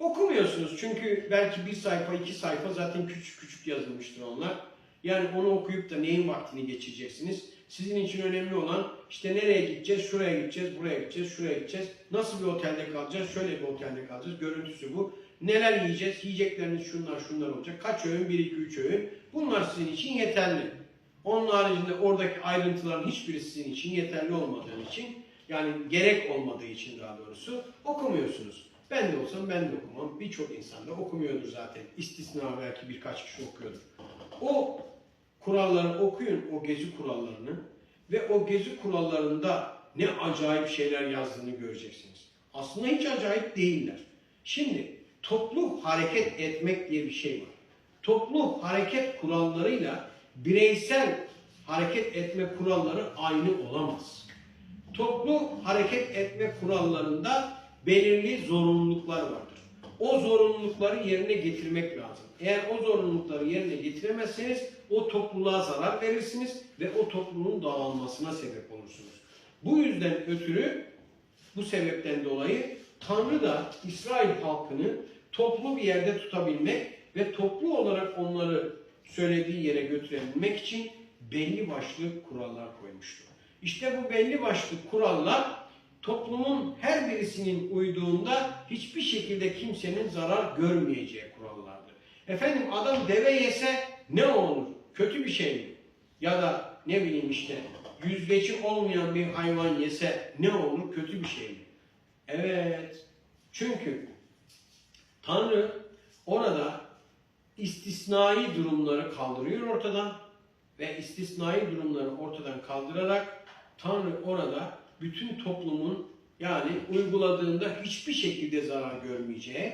Okumuyorsunuz çünkü belki bir sayfa, iki sayfa zaten küçük küçük yazılmıştır onlar. Yani onu okuyup da neyin vaktini geçireceksiniz? Sizin için önemli olan işte nereye gideceğiz, şuraya gideceğiz, buraya gideceğiz, şuraya gideceğiz. Nasıl bir otelde kalacağız, şöyle bir otelde kalacağız. Görüntüsü bu. Neler yiyeceğiz, yiyecekleriniz şunlar şunlar olacak. Kaç öğün, 1 2 3 öğün. Bunlar sizin için yeterli. Onun haricinde oradaki ayrıntıların hiçbiri sizin için yeterli olmadığı için yani gerek olmadığı için daha doğrusu okumuyorsunuz. Ben de olsam ben de okumam. Birçok insan da okumuyordur zaten. İstisna belki birkaç kişi okuyordur. O kuralları okuyun, o gezi kurallarını ve o gezi kurallarında ne acayip şeyler yazdığını göreceksiniz. Aslında hiç acayip değiller. Şimdi toplu hareket etmek diye bir şey var. Toplu hareket kurallarıyla bireysel hareket etme kuralları aynı olamaz. Toplu hareket etme kurallarında belirli zorunluluklar vardır. O zorunlulukları yerine getirmek lazım. Eğer o zorunlulukları yerine getiremezseniz o topluluğa zarar verirsiniz ve o topluluğun dağılmasına sebep olursunuz. Bu yüzden ötürü bu sebepten dolayı Tanrı da İsrail halkını toplu bir yerde tutabilmek ve toplu olarak onları söylediği yere götürebilmek için belli başlı kurallar koymuştur. İşte bu belli başlı kurallar toplumun her birisinin uyduğunda hiçbir şekilde kimsenin zarar görmeyeceği kurallardır. Efendim adam deve yese ne olur? Kötü bir şey mi? Ya da ne bileyim işte yüzgeci olmayan bir hayvan yese ne olur? Kötü bir şey mi? Evet. Çünkü Tanrı orada istisnai durumları kaldırıyor ortadan ve istisnai durumları ortadan kaldırarak Tanrı orada bütün toplumun yani uyguladığında hiçbir şekilde zarar görmeyeceği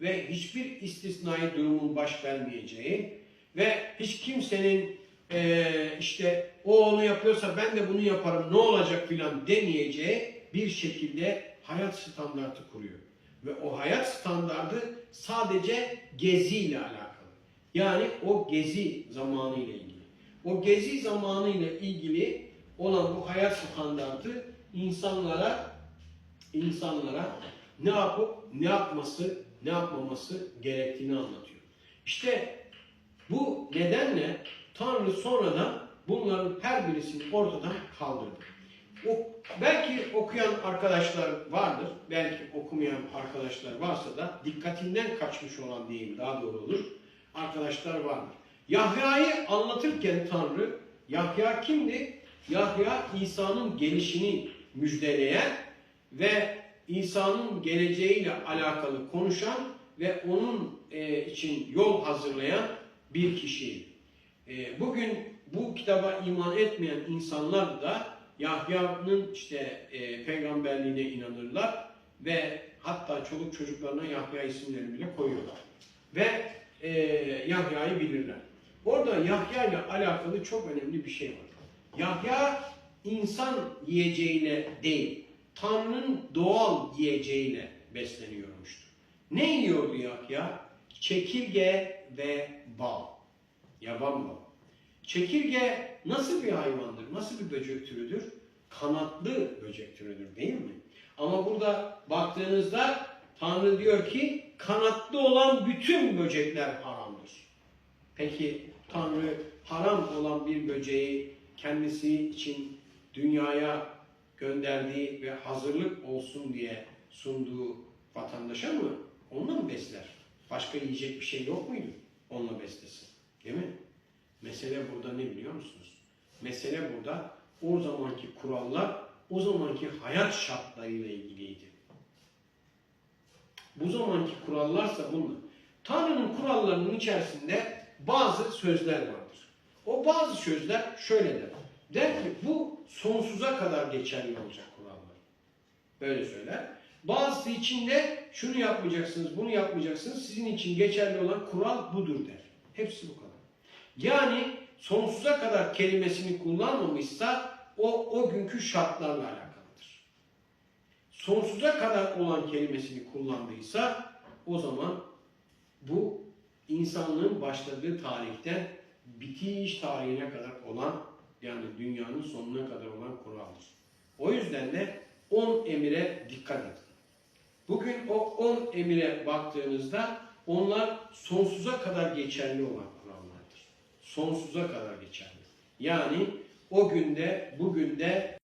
ve hiçbir istisnai durumun baş vermeyeceği ve hiç kimsenin eee, işte o onu yapıyorsa ben de bunu yaparım ne olacak filan demeyeceği bir şekilde hayat standartı kuruyor. Ve o hayat standardı sadece geziyle alakalı. Yani o gezi zamanı ile ilgili. O gezi zamanı ile ilgili olan bu hayat standartı insanlara insanlara ne yapıp ne yapması, ne yapmaması gerektiğini anlatıyor. İşte bu nedenle Tanrı sonradan bunların her birisini ortadan kaldırdı. O, belki okuyan arkadaşlar vardır, belki okumayan arkadaşlar varsa da dikkatinden kaçmış olan diyeyim daha doğru olur. Arkadaşlar vardır. Yahya'yı anlatırken Tanrı, Yahya kimdi? Yahya İsa'nın gelişini müjdeleyen ve İsa'nın geleceğiyle alakalı konuşan ve onun e, için yol hazırlayan bir kişi. E, bugün bu kitaba iman etmeyen insanlar da Yahya'nın işte e, peygamberliğine inanırlar ve hatta çoluk çocuklarına Yahya isimlerini bile koyuyorlar. Ve e, Yahya'yı bilirler. Orada Yahya ile alakalı çok önemli bir şey var. Yahya insan yiyeceğiyle değil, Tanrı'nın doğal yiyeceğiyle besleniyormuştu. Ne yiyordu Yahya? Çekirge ve bal. Yaban bal. Çekirge nasıl bir hayvandır? Nasıl bir böcek türüdür? Kanatlı böcek türüdür değil mi? Ama burada baktığınızda Tanrı diyor ki kanatlı olan bütün böcekler haramdır. Peki Tanrı haram olan bir böceği kendisi için dünyaya gönderdiği ve hazırlık olsun diye sunduğu vatandaşa mı? Onunla mı besler? Başka yiyecek bir şey yok muydu? Onunla beslesin. Değil mi? Mesele burada ne biliyor musunuz? Mesele burada o zamanki kurallar o zamanki hayat şartlarıyla ilgiliydi. Bu zamanki kurallarsa bunlar. Tanrı'nın kurallarının içerisinde bazı sözler vardır. O bazı sözler şöyle der. Der ki bu sonsuza kadar geçerli olacak kurallar. Böyle söyler. Bazısı için de şunu yapmayacaksınız, bunu yapmayacaksınız. Sizin için geçerli olan kural budur der. Hepsi bu kadar. Yani sonsuza kadar kelimesini kullanmamışsa o o günkü şartlarla alakalıdır. Sonsuza kadar olan kelimesini kullandıysa o zaman bu insanlığın başladığı tarihten bitiş tarihine kadar olan yani dünyanın sonuna kadar olan kuraldır. O yüzden de 10 emire dikkat edin. Bugün o 10 emire baktığınızda onlar sonsuza kadar geçerli olan kurallardır. Sonsuza kadar geçerli. Yani o günde, bugün de